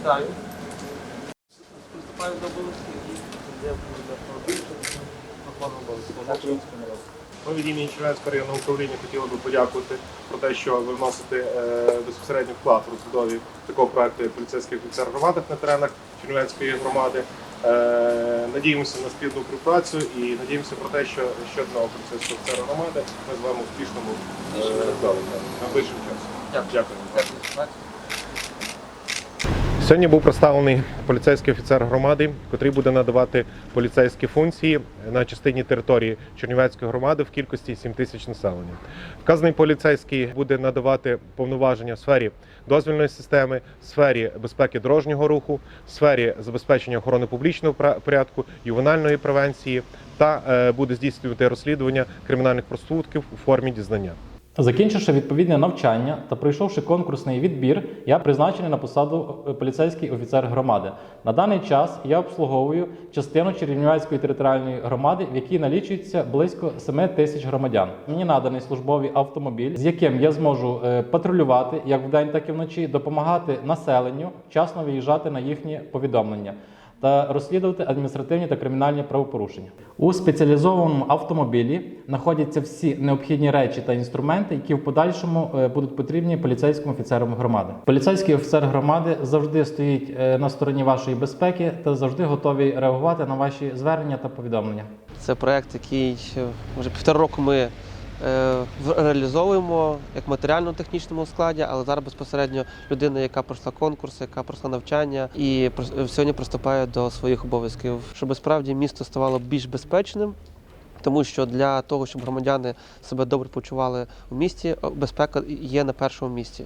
Вітаю. Приступаю до обов'язків і я буду на плану обов'язків. Ми від імені Чернівецького районного управління хотіли би подякувати про те, що ви вносите е, безпосередньо вклад у розбудові такого проекту, як поліцейський офіцер громадах на теренах Чернівецької громади. Е, надіємося на спільну співпрацю і надіємося про те, що ще одного поліцейського офіцера громади ми з вами успішному е, вдали найближчим часом. Дякую. Дякую. Сьогодні був представлений поліцейський офіцер громади, котрий буде надавати поліцейські функції на частині території Чернівецької громади в кількості 7 тисяч населення. Вказаний поліцейський буде надавати повноваження в сфері дозвільної системи, в сфері безпеки дорожнього руху, в сфері забезпечення охорони публічного порядку, ювенальної превенції та е, буде здійснювати розслідування кримінальних проступків у формі дізнання. Закінчивши відповідне навчання та пройшовши конкурсний відбір, я призначений на посаду е, поліцейський офіцер громади. На даний час я обслуговую частину Чернівецької територіальної громади, в якій налічується близько 7 тисяч громадян. Мені наданий службовий автомобіль, з яким я зможу е, патрулювати як вдень, так і вночі, допомагати населенню вчасно виїжджати на їхні повідомлення та розслідувати адміністративні та кримінальні правопорушення. У спеціалізованому автомобілі знаходяться всі необхідні речі та інструменти, які в подальшому е, будуть потрібні поліцейському офіцерам громади. Поліцейський офіцер громади завжди стоїть е, на стороні вашої безпеки та завжди готовий реагувати на ваші звернення та повідомлення. Це проект, який е, вже півтора року ми реалізовуємо як матеріально-технічному складі, але зараз безпосередньо людина, яка пройшла конкурс, яка пройшла навчання і е, сьогодні приступає до своїх обов'язків, щоб справді місто ставало більш безпечним. Тому що для того, щоб громадяни себе добре почували у місті, безпека є на першому місці.